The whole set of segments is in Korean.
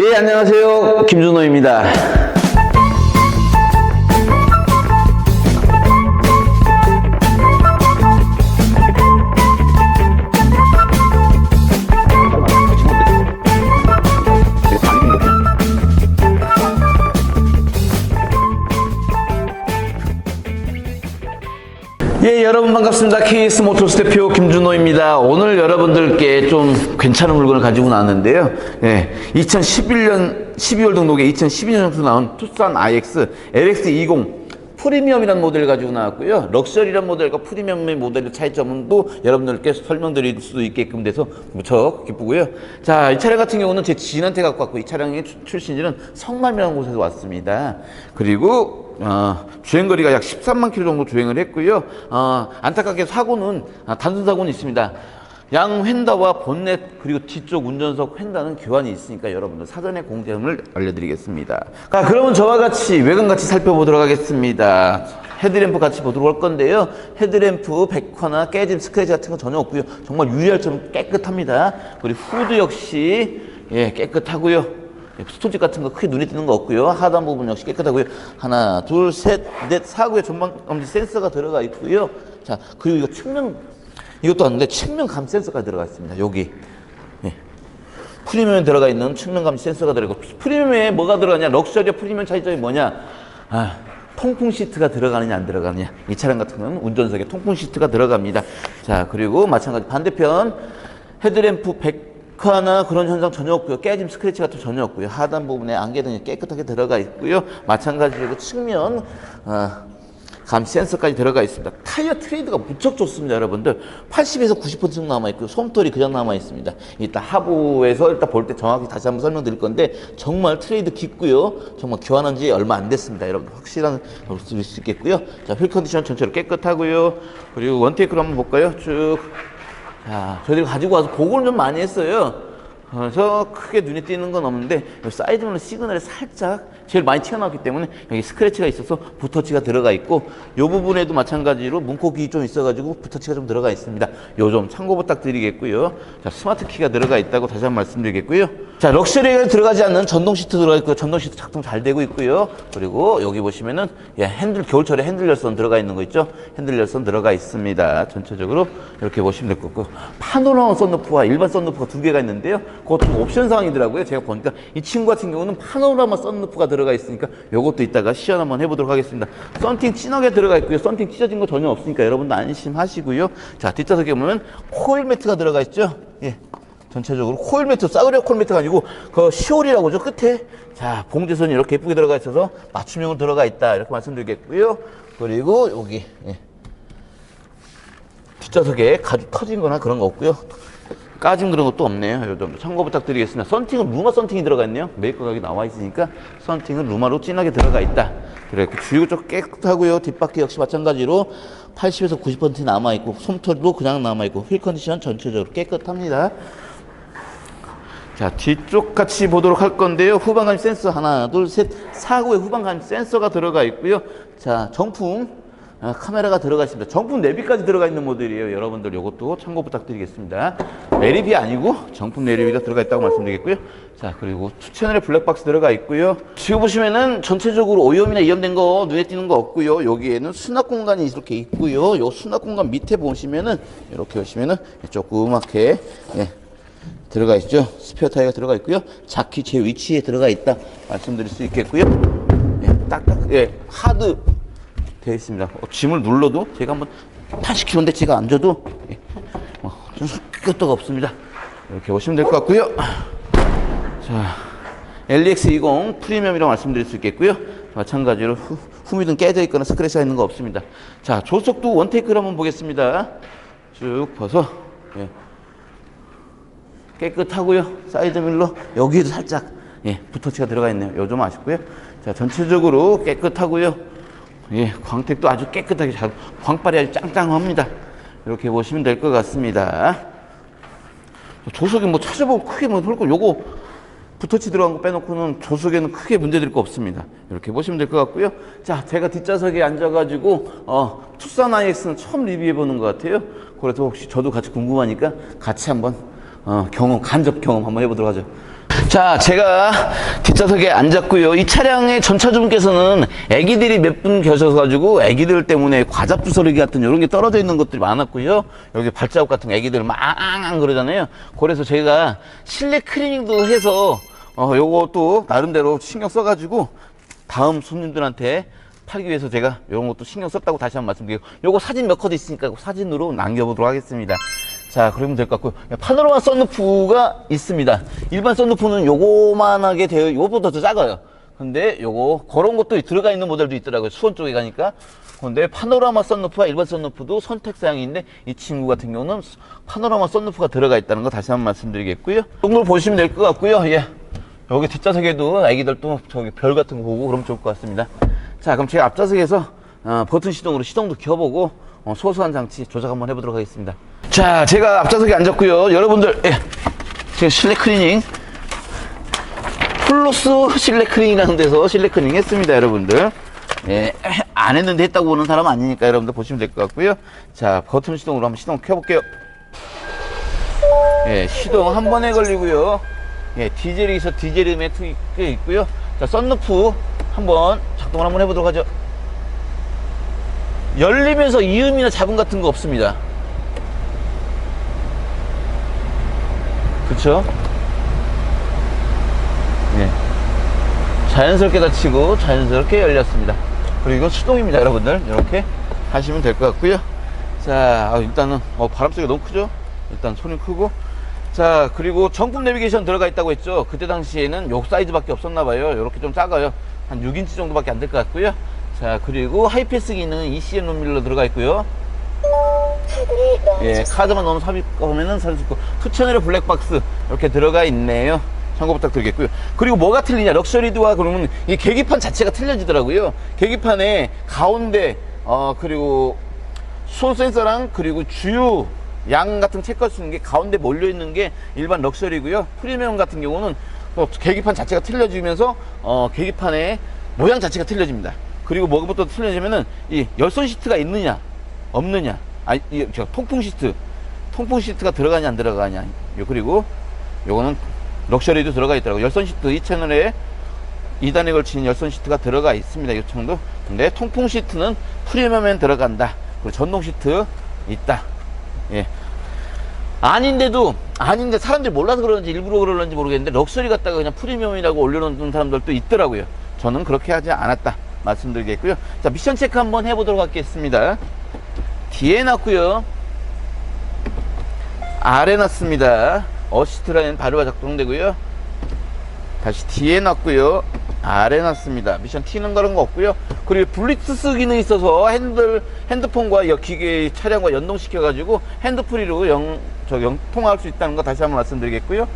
예, 안녕하세요. 김준호입니다. 여러분 반갑습니다. KS 모터스 대표 김준호입니다. 오늘 여러분들께 좀 괜찮은 물건을 가지고 나왔는데요. 예, 2011년 12월 등록에 2012년부터 나온 투싼 IX LX20 프리미엄이라는 모델을 가지고 나왔고요. 럭셔리란 모델과 프리미엄의 모델의 차이점은 또 여러분들께 설명드릴 수 있게끔 돼서 무척 기쁘고요. 자, 이 차량 같은 경우는 제 지인한테 갖고 왔고 이 차량의 출- 출신지는 성남이라는 곳에서 왔습니다. 그리고 어, 주행거리가 약 13만 킬로 정도 주행을 했고요. 어, 안타깝게 사고는 아, 단순 사고는 있습니다. 양 휀다와 본넷 그리고 뒤쪽 운전석 휀다는 교환이 있으니까 여러분들 사전에 공지함을 알려드리겠습니다. 자, 그러면 저와 같이 외관 같이 살펴보도록 하겠습니다. 헤드램프 같이 보도록 할 건데요. 헤드램프 백화나 깨짐, 스크래치 같은 건 전혀 없고요. 정말 유리할 정도로 깨끗합니다. 그리고 후드 역시 예, 깨끗하고요. 예, 스톤집 같은 거 크게 눈에 띄는 거 없고요. 하단 부분 역시 깨끗하고요. 하나, 둘, 셋, 넷, 사구에 전방 감지 센서가 들어가 있고요. 자, 그리고 이거 측면 이것도 아닌데 측면 감 센서가 들어가 있습니다. 여기. 예. 프리미엄에 들어가 있는 측면 감지 센서가 들어가고 프리미엄에 뭐가 들어가냐? 럭셔리 프리미엄 차이점이 뭐냐? 아, 통풍 시트가 들어가느냐 안 들어가느냐? 이 차량 같은 경우는 운전석에 통풍 시트가 들어갑니다. 자, 그리고 마찬가지 반대편 헤드램프 백화나 그런 현상 전혀 없고요. 깨짐 스크래치 같은 거 전혀 없고요. 하단 부분에 안개 등이 깨끗하게 들어가 있고요. 마찬가지로 측면 아, 감 센서까지 들어가 있습니다. 타이어 트레이드가 무척 좋습니다, 여러분들. 80에서 90% 정도 남아 있고요. 솜털이 그냥 남아 있습니다. 이따 하부에서 일단 볼 때 정확히 다시 한번 설명드릴 건데 정말 트레이드 깊고요. 정말 교환한 지 얼마 안 됐습니다, 여러분. 확실한 걸 쓰실 수 있겠고요. 자, 휠 컨디션 전체로 깨끗하고요. 그리고 원테이크로 한번 볼까요? 쭉. 자, 저희들이 가지고 와서 보고를 좀 많이 했어요. 그래서 크게 눈에 띄는 건 없는데 이 사이드mir러 시그널이 살짝 제일 많이 튀어나왔기 때문에 여기 스크래치가 있어서 붓터치가 들어가 있고 이 부분에도 마찬가지로 문콕이 좀 있어가지고 붓터치가 좀 들어가 있습니다. 요 좀 참고 부탁드리겠고요. 자 스마트 키가 들어가 있다고 다시 한 번 말씀드리겠고요. 자 럭셔리가 들어가지 않는 전동 시트 들어가 있고요. 전동 시트 작동 잘 되고 있고요. 그리고 여기 보시면은 예, 핸들 겨울철에 핸들 열선 들어가 있는 거 있죠? 핸들 열선 들어가 있습니다. 전체적으로 이렇게 보시면 될것 같고 파노라마 썬루프와 일반 썬루프가 두 개가 있는데요. 그것도 옵션 사항이더라고요. 제가 보니까 이 친구 같은 경우는 파노라마 썬루프가 들어가 있으니까 이것도 이따가 시연 한번 해보도록 하겠습니다. 썬팅 진하게 들어가 있고요. 썬팅 찢어진 거 전혀 없으니까 여러분도 안심하시고요. 자 뒷좌석에 보면 코일 매트가 들어가 있죠. 예. 전체적으로 코일 매트, 싸구려 코일 매트가 아니고 그 시올이라고 죠 끝에 자 봉제선이 이렇게 예쁘게 들어가 있어서 맞춤형으로 들어가 있다 이렇게 말씀드리겠고요. 그리고 여기 예. 뒷좌석에 가죽 터진 거나 그런 거 없고요. 까짐 그런 것도 없네요. 요 정도 참고 부탁드리겠습니다. 썬팅은 루마 썬팅이 들어가 있네요. 메이커 가게 나와 있으니까 썬팅은 루마로 진하게 들어가 있다. 그래 주유구 쪽 깨끗하고요. 뒷바퀴 역시 마찬가지로 80에서 90% 남아 있고 솜털도 그냥 남아 있고 휠 컨디션 전체적으로 깨끗합니다. 자 뒤쪽 같이 보도록 할 건데요 후방감 센서 하나 둘 셋 사고에 후방감 센서가 들어가 있고요 자 정품 아, 카메라가 들어가 있습니다 정품 내비까지 들어가 있는 모델이에요 여러분들 이것도 참고 부탁드리겠습니다 내리비 아니고 정품 내리비가 들어가 있다고 말씀드리겠고요 자 그리고 투 채널에 블랙박스 들어가 있고요 지금 보시면은 전체적으로 오염이나 이염된 거 눈에 띄는 거 없고요 여기에는 수납 공간이 이렇게 있고요 요 수납 공간 밑에 보시면은 이렇게 보시면은 조그맣게 예. 들어가 있죠. 스페어 타이어가 들어가 있고요. 자키 제 위치에 들어가 있다 말씀드릴 수 있겠고요. 예, 딱딱 예, 하드 되어 있습니다. 어, 짐을 눌러도 제가 한번 80kg인데 제가 앉아도 예, 어, 좀 끄떡 없습니다. 이렇게 보시면 될 것 같고요. 자, LEX20 프리미엄이라고 말씀드릴 수 있겠고요. 마찬가지로 후, 후미등 깨져 있거나 스크래치가 있는 거 없습니다. 자, 조석도 원테이크를 한번 보겠습니다. 쭉 벗어. 예. 깨끗하고요. 사이드 밀러 여기에도 살짝 예, 붓터치가 들어가 있네요. 요 좀 아쉽고요. 자, 전체적으로 깨끗하고요. 예, 광택도 아주 깨끗하게 잘 광발이 아주 짱짱합니다. 이렇게 보시면 될 것 같습니다. 조석에 뭐 찾아보면 크게 뭐 헐거 요거 붓터치 들어간 거 빼놓고는 조석에는 크게 문제될 거 없습니다. 이렇게 보시면 될 것 같고요. 자, 제가 뒷좌석에 앉아가지고 어, 투싼 IX는 처음 리뷰해 보는 것 같아요. 그래서 혹시 저도 같이 궁금하니까 같이 한번 어, 경험, 간접 경험 한번 해보도록 하죠. 자, 제가 뒷좌석에 앉았고요. 이 차량의 전차주분께서는 애기들이 몇 분 계셔가지고 애기들 때문에 과자 부스러기 같은 이런 게 떨어져 있는 것들이 많았고요. 여기 발자국 같은 거 애기들 망앙 그러잖아요. 그래서 제가 실내 클리닝도 해서 어, 요것도 나름대로 신경 써가지고 다음 손님들한테 팔기 위해서 제가 이런 것도 신경 썼다고 다시 한번 말씀드리고 요거 사진 몇 컷 있으니까 그 사진으로 남겨보도록 하겠습니다. 자, 그러면 될 것 같고 파노라마 썬루프가 있습니다. 일반 썬루프는 요거만하게 되어 요거보다 더 작아요. 근데 요거 그런 것도 들어가 있는 모델도 있더라고요. 수원 쪽에 가니까. 근데 파노라마 썬루프와 일반 썬루프도 선택 사양인데 이 친구 같은 경우는 파노라마 썬루프가 들어가 있다는 거 다시 한번 말씀드리겠고요. 이 정도로 보시면 될 것 같고요. 예. 여기 뒷좌석에도 아기들 또 저기 별 같은 거 보고 그러면 좋을 것 같습니다. 자, 그럼 제가 앞좌석에서 어, 버튼 시동으로 시동도 켜보고 어, 소소한 장치 조작 한번 해보도록 하겠습니다. 자, 제가 앞좌석에 앉았고요. 여러분들, 예, 지금 실내 클리닝 플러스 실내 클리닝이라는 데서 실내 클리닝 했습니다, 여러분들. 예, 안 했는데 했다고 보는 사람 아니니까 여러분들 보시면 될 것 같고요. 자, 버튼 시동으로 한번 시동 켜볼게요. 예, 시동 한 번에 걸리고요. 예, 디젤이 있어 디젤 음에 꽤 있고요. 자, 썬루프 한번 작동을 한번 해보도록 하죠. 열리면서 이음이나 잡음 같은 거 없습니다. 그쵸? 예. 자연스럽게 닫히고 자연스럽게 열렸습니다. 그리고 이건 수동입니다, 여러분들. 이렇게 하시면 될 것 같고요. 자, 아, 일단은 어, 바람 소리가 너무 크죠? 일단 손이 크고 자, 그리고 정품 내비게이션 들어가 있다고 했죠. 그때 당시에는 요 사이즈밖에 없었나 봐요. 이렇게 좀 작아요. 한 6인치 정도밖에 안 될 것 같고요. 자, 그리고 하이패스 기능 ECM 룸밀러 들어가 있고요. 예, 카드만 넣으면 삽입가 보면은 살 수 있고 투채널의 블랙박스 이렇게 들어가 있네요. 참고 부탁드리겠고요. 그리고 뭐가 틀리냐? 럭셔리드와 그러면 이 계기판 자체가 틀려지더라고요. 계기판에 가운데 어 그리고 수온 센서랑 그리고 주유 양 같은 체크할 수 있는 게 가운데 몰려 있는 게 일반 럭셔리고요. 프리미엄 같은 경우는 또 계기판 자체가 틀려지면서 어 계기판의 모양 자체가 틀려집니다. 그리고 뭐부터 틀려지면은 이 열선 시트가 있느냐 없느냐 아니 이, 저 통풍 시트 통풍 시트가 들어가냐 안 들어가냐. 요 그리고 요거는 럭셔리도 들어가 있더라고 요. 열선 시트 이 채널에 2단에 걸친 열선 시트가 들어가 있습니다. 이 청도. 근데 통풍 시트는 프리미엄엔 들어간다. 그리고 전동 시트 있다. 예. 아닌데도 아닌데 사람들이 몰라서 그러는지 일부러 그러는지 모르겠는데 럭셔리 갖다가 그냥 프리미엄이라고 올려놓는 사람들도 있더라고요. 저는 그렇게 하지 않았다 말씀드리겠고요. 자 미션 체크 한번 해보도록 하겠습니다 뒤에 놨고요. 아래 놨습니다. 어시스트 라인 발효가 작동되고요. 다시 뒤에 놨고요. 아래 놨습니다. 미션 튀는 그런 거 없고요. 그리고 블루투스 기능이 있어서 핸들 핸드폰과 여- 기계 차량과 연동시켜 가지고 핸드프리로 영, 저 영, 통화할 수 있다는 거 다시 한번 말씀드리겠고요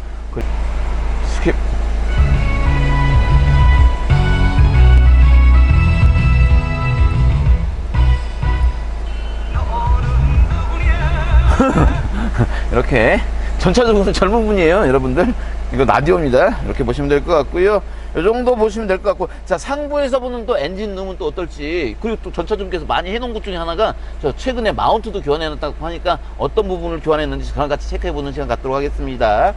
이렇게 전차적으로 젊은 분이에요 여러분들. 이거 라디오입니다. 이렇게 보시면 될 것 같고요. 이 정도 보시면 될 것 같고. 자 상부에서 보는 또 엔진 룸은 또 어떨지. 그리고 또 전차주분께서 많이 해놓은 것 중에 하나가 저 최근에 마운트도 교환해놨다고 하니까 어떤 부분을 교환했는지 저랑 같이 체크해보는 시간 갖도록 하겠습니다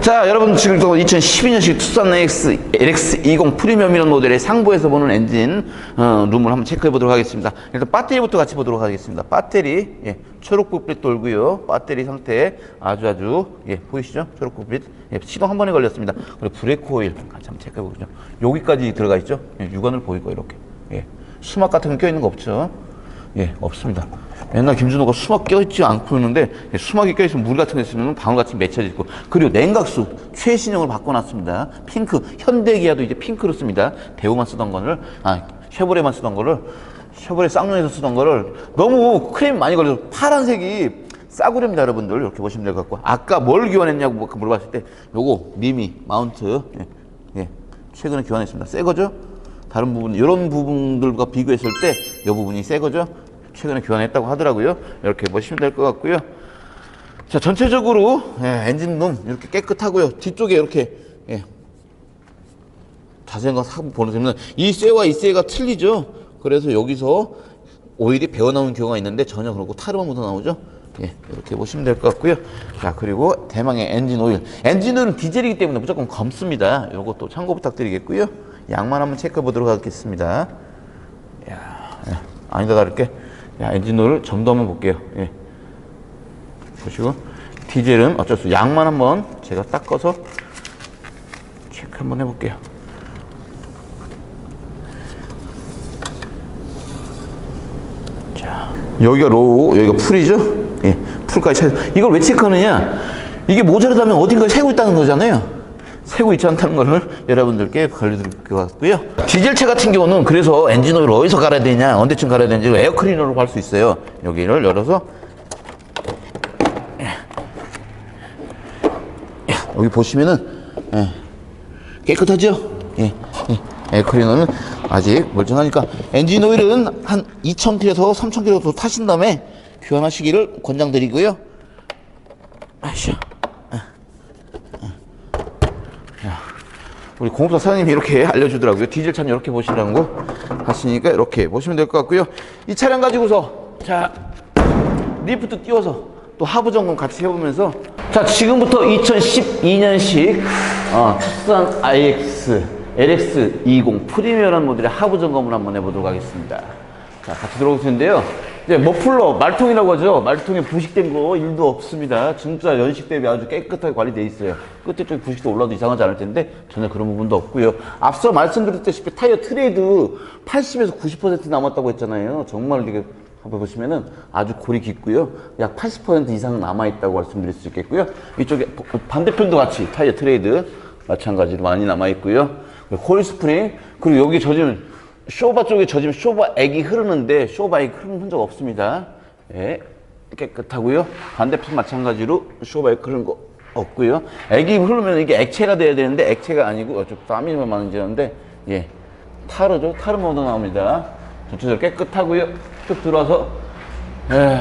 자 여러분 지금 또 2012년식 투싼 LX, LX20 프리미엄이라는 모델의 상부에서 보는 엔진 어, 룸을 한번 체크해 보도록 하겠습니다. 일단 배터리부터 같이 보도록 하겠습니다. 배터리 예, 초록불빛 돌고요. 배터리 상태 아주 아주 예, 보이시죠? 초록불빛. 예, 시동 한 번에 걸렸습니다. 그리고 브레이크 오일 같이 한번 체크해 보죠. 여기까지 들어가 있죠? 예, 육안을 보이고 이렇게. 예, 수막 같은 거 껴있는 거 없죠? 예, 없습니다. 옛날 김준호가 수막 껴있지 않고 있는데 예, 수막이 껴있으면 물 같은 게 있으면 방울 같이 맺혀져 있고 그리고 냉각수 최신형을 바꿔놨습니다. 핑크 현대 기아도 이제 핑크로 씁니다. 대우만 쓰던 거를 아 쉐보레만 쓰던 거를 쉐보레 쌍용에서 쓰던 거를 너무 크림 많이 걸려서 파란색이 싸구려입니다 여러분들 이렇게 보시면 될 것 같고 아까 뭘 교환했냐고 뭐 물어봤을 때 요거 미미 마운트 예, 예, 최근에 교환했습니다. 새 거죠? 다른 부분 이런 부분들과 비교했을 때 이 부분이 새 거죠. 최근에 교환했다고 하더라고요. 이렇게 보시면 될 것 같고요. 자 전체적으로 예, 엔진룸 이렇게 깨끗하고요. 뒤쪽에 이렇게 예, 자세한 거 하고 보시면 이 쇠와 이 쇠가 틀리죠. 그래서 여기서 오일이 배어 나오는 경우가 있는데 전혀 그렇고 타르만 묻어 나오죠. 예, 이렇게 보시면 될 것 같고요. 자, 그리고 대망의 엔진 오일. 엔진 오일은 디젤이기 때문에 무조건 검습니다. 요것도 참고 부탁드리겠고요. 양만 한번 체크해 보도록 하겠습니다. 야, 예, 아니다 다를게. 야, 엔진 오일 점도 한번 볼게요. 예. 보시고 디젤은 어쩔 수 양만 한번 제가 닦아서 체크 한번 해볼게요. 자, 여기가 로우, 여기가 풀이죠? 예, 풀까지 찾 이걸 왜 체크하느냐? 이게 모자르다면 어딘가에 새고 있다는 거잖아요. 새고 있지 않다는 것을 여러분들께 알려드릴 것 같고요. 디젤차 같은 경우는 그래서 엔진 오일 어디서 갈아야 되냐, 언제쯤 갈아야 되는지 에어 클리너로 갈 수 있어요. 여기를 열어서 여기 보시면은 예, 깨끗하죠? 예, 예. 에어클리너는 아직 멀쩡하니까 엔진 오일은 한 2,000km에서 3,000km 정도 타신 다음에 교환하시기를 권장드리고요. 아이씨. 우리 공업사 사장님이 이렇게 알려주더라고요. 디젤 차는 이렇게 보시라는 거 하시니까 이렇게 보시면 될 것 같고요. 이 차량 가지고서 자 리프트 띄워서 또 하부 점검 같이 해보면서 자 지금부터 2012년식 어, 투싼 iX LX20 프리미어라는 모델의 하부 점검을 한번 해보도록 하겠습니다. 자 같이 들어올 텐데요. 이제 머플러 말통이라고 하죠. 말통에 부식된 거 일도 없습니다. 진짜 연식 대비 아주 깨끗하게 관리되어 있어요. 끝에 쪽 부식도 올라도 이상하지 않을 텐데 전혀 그런 부분도 없고요. 앞서 말씀드렸다시피 타이어 트레이드 80에서 90% 남았다고 했잖아요. 정말 이게 한번 보시면은 아주 골이 깊고요. 약 80% 이상 남아 있다고 말씀드릴 수 있겠고요. 이쪽에 반대편도 같이 타이어 트레이드 마찬가지로 많이 남아 있고요. 콜 스프링, 그리고 여기 젖으면 쇼바 쪽에 젖으면 쇼바 액이 흐르는데 쇼바 액 흐르는 흔적 없습니다. 예, 깨끗하고요. 반대편 마찬가지로 쇼바 액 흐르는 거 없고요. 액이 흐르면 이게 액체가 돼야 되는데 액체가 아니고 어차피 땀이만 많은지는데 예, 타르죠. 타르 모드 나옵니다. 전체적으로 깨끗하고요. 쭉 들어와서 에,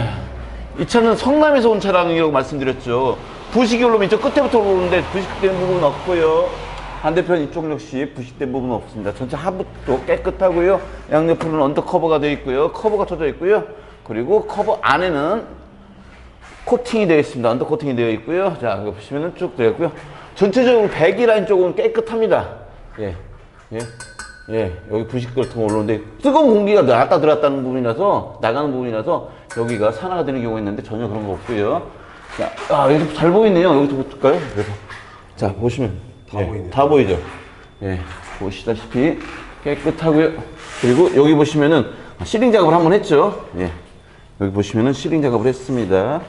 이 차는 성남에서 온 차량이라고 말씀드렸죠. 부식이 올라오면 이쪽 끝에부터 오르는데 부식된 부분은 없고요. 반대편 이쪽 역시 부식된 부분은 없습니다. 전체 하부도 깨끗하고요. 양옆으로는 언더커버가 되어 있고요. 커버가 쳐져 있고요. 그리고 커버 안에는 코팅이 되어 있습니다. 언더 코팅이 되어 있고요. 자, 이거 보시면은 쭉 되어 있고요. 전체적으로 배기 라인 쪽은 깨끗합니다. 예, 예, 예. 여기 부식 같은 거 올라오는데 뜨거운 공기가 나갔다 들어갔다는 부분이라서 나가는 부분이라서 여기가 산화가 되는 경우가 있는데 전혀 그런 거 없고요. 자, 아, 여기서 잘 보이네요. 여기서 볼까요? 여기서. 자, 보시면 다 보이네요. 다 보이죠? 예, 보시다시피 깨끗하고요. 그리고 여기 보시면은 시링 작업을 한번 했죠. 예, 여기 보시면은 시링 작업을 했습니다.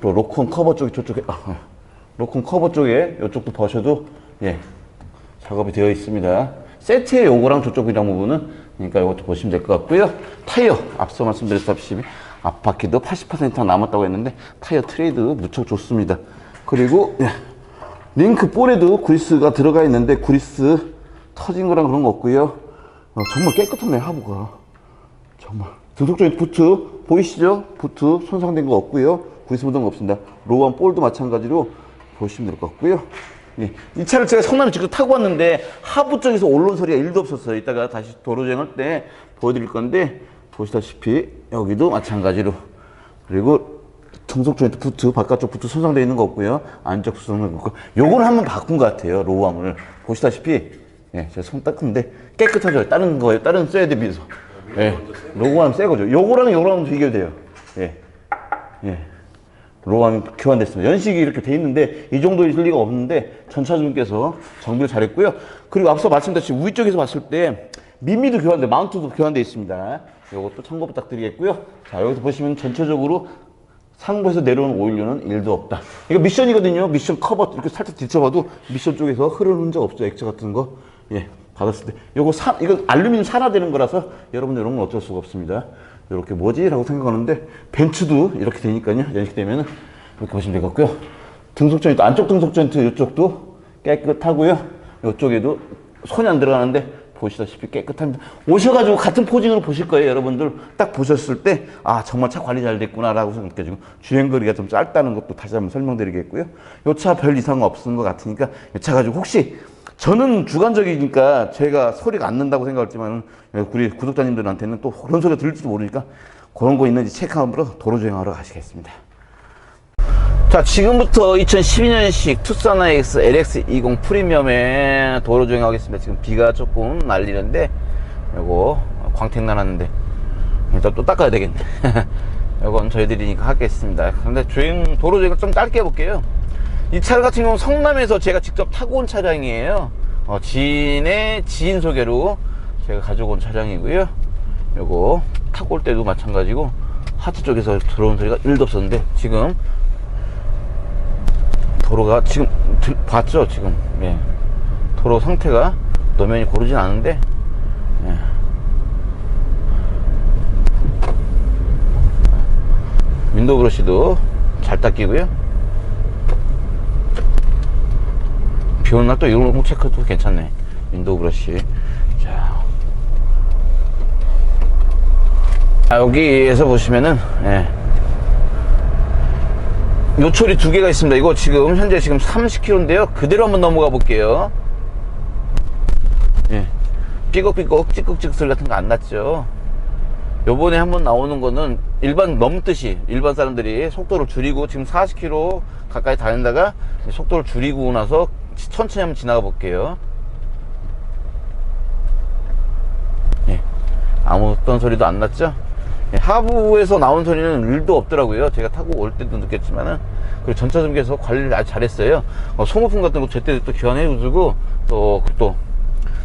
또 로콘 커버 쪽에 저쪽에 아, 아, 로콘 커버 쪽에 이쪽도 보셔도 예 작업이 되어 있습니다. 세트의 요거랑 저쪽이랑 부분은 그러니까 이것도 보시면 될 것 같고요. 타이어 앞서 말씀드렸다시피 앞바퀴도 80% 남았다고 했는데 타이어 트레이드 무척 좋습니다. 그리고 예, 링크 볼에도 그리스가 들어가 있는데 그리스 터진 거랑 그런 거 없고요. 어, 정말 깨끗하네 하부가. 정말 등속적인 부트 보이시죠? 부트 손상된 거 없고요. 구리스 묻은 거 없습니다. 로우한 볼도 마찬가지로 보시면 될 것 같고요. 예, 이 차를 제가 성남에 직접 타고 왔는데 하부 쪽에서 올라온 소리가 1도 없었어요. 이따가 다시 도로 주행할 때 보여드릴 건데 보시다시피 여기도 마찬가지로 그리고 등속 조인트 부트 바깥쪽 부트 손상되어 있는 거 없고요. 안쪽 거 없고 요거는 한번 바꾼 것 같아요. 로우함을 보시다시피 예, 제가 손 닦는데 깨끗하죠. 다른 거에 다른 쇠에 비해서 예, 로고함 새 거죠. 요거랑 요거랑 비교돼요. 예, 예. 로함이 교환됐습니다. 연식이 이렇게 돼 있는데 이 정도 있을 리가 없는데 전차주님께서 정비를 잘했고요. 그리고 앞서 말씀드렸듯이 우위 쪽에서 봤을 때 미미도 교환돼, 마운트도 교환돼 있습니다. 이것도 참고 부탁드리겠고요. 자 여기서 보시면 전체적으로 상부에서 내려오는 오일류는 1도 없다. 이거 미션이거든요. 미션 커버 이렇게 살짝 뒤쳐봐도 미션 쪽에서 흐르는 흔적 없죠. 액체 같은 거. 예, 받았을 때. 요거 사, 이거 알루미늄 산화되는 거라서 여러분들 이런 건 어쩔 수가 없습니다. 이렇게 뭐지? 라고 생각하는데 벤츠도 이렇게 되니까요. 연식되면은 이렇게 보시면 되겠고요. 등속 조인트, 안쪽 등속 조인트 이쪽도 깨끗하고요. 이쪽에도 손이 안 들어가는데 보시다시피 깨끗합니다. 오셔가지고 같은 포징으로 보실 거예요, 여러분들. 딱 보셨을 때, 아, 정말 차 관리 잘 됐구나라고 느껴지고, 주행 거리가 좀 짧다는 것도 다시 한번 설명드리겠고요. 요차별 이상 없는 것 같으니까, 이 차 가지고 혹시, 저는 주관적이니까 제가 소리가 안 난다고 생각했지만, 우리 구독자님들한테는 또 그런 소리가 들릴지도 모르니까, 그런 거 있는지 체크하러 도로 주행하러 가시겠습니다. 자, 지금부터 2012년식 투싼 IX LX20 프리미엄에 도로 주행하겠습니다. 지금 비가 조금 날리는데, 요거 광택 나놨는데, 일단 또 닦아야 되겠네. 요건 저희들이니까 하겠습니다. 근데 주행, 도로 주행을 좀 짧게 해볼게요. 이차 같은 경우는 성남에서 제가 직접 타고 온 차량이에요. 어, 지인의 지인 소개로 제가 가지고 온 차량이고요. 요거 타고 올 때도 마찬가지고 하트 쪽에서 들어온 소리가 1도 없었는데 지금 도로가 지금 들- 봤죠 지금 예. 도로 상태가 노면이 고르진 않은데 예. 윈도우 브러쉬도 잘 닦이고요 비 오는 날 또 이런 거 체크도 괜찮네 윈도우 브러쉬 자 아, 여기에서 보시면은 예. 요철이 두 개가 있습니다. 이거 지금 현재 지금 30km인데요. 그대로 한번 넘어가 볼게요. 예. 삐걱삐걱 찌꺽찌꺽 소리 같은 거 안 났죠. 요번에 한번 나오는 거는 일반 넘듯이 일반 사람들이 속도를 줄이고 지금 40km 가까이 다닌다가 속도를 줄이고 나서 천천히 한번 지나가 볼게요. 예. 아무 어떤 소리도 안 났죠? 예, 하부에서 나온 소리는 1도 없더라고요. 제가 타고 올 때도 느꼈지만은. 그리고 전차점기에서 관리를 아주 잘했어요. 어, 소모품 같은 거 제때 또 교환해 주고, 또, 그 또,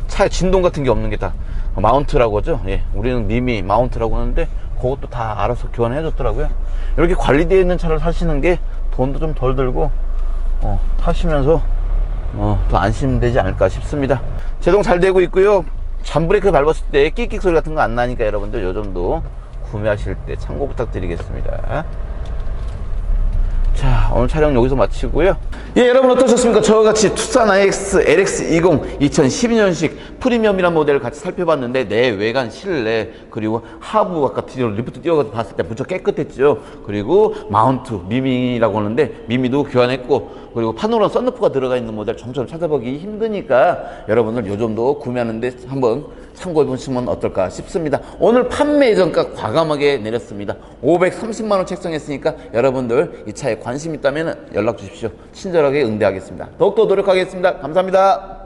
차에 진동 같은 게 없는 게 다 마운트라고 하죠. 예, 우리는 미미 마운트라고 하는데, 그것도 다 알아서 교환해 줬더라고요. 이렇게 관리되어 있는 차를 사시는 게 돈도 좀 덜 들고, 어, 타시면서 어, 더 안심되지 않을까 싶습니다. 제동 잘 되고 있고요. 잠브레이크 밟았을 때 끽끽 소리 같은 거 안 나니까 여러분들 요 정도 구매하실 때 참고 부탁드리겠습니다. 자, 오늘 촬영 여기서 마치고요. 예, 여러분 어떠셨습니까? 저와 같이 투싼 IX LX20 2012년식 프리미엄이라는 모델을 같이 살펴봤는데 내외관 실내 그리고 하부 아까 뒤로 리프트 띄워서 봤을 때 무척 깨끗했죠. 그리고 마운트 미미라고 하는데 미미도 교환했고 그리고 파노라 썬루프가 들어가 있는 모델 점점 찾아보기 힘드니까 여러분들 요 정도 구매하는데 한번 참고해 보시면 어떨까 싶습니다. 오늘 판매 예정가 과감하게 내렸습니다. 530만 원 책정했으니까 여러분들 이 차에 관심 있다면 연락 주십시오. 친절하게 응대하겠습니다. 더욱더 노력하겠습니다. 감사합니다.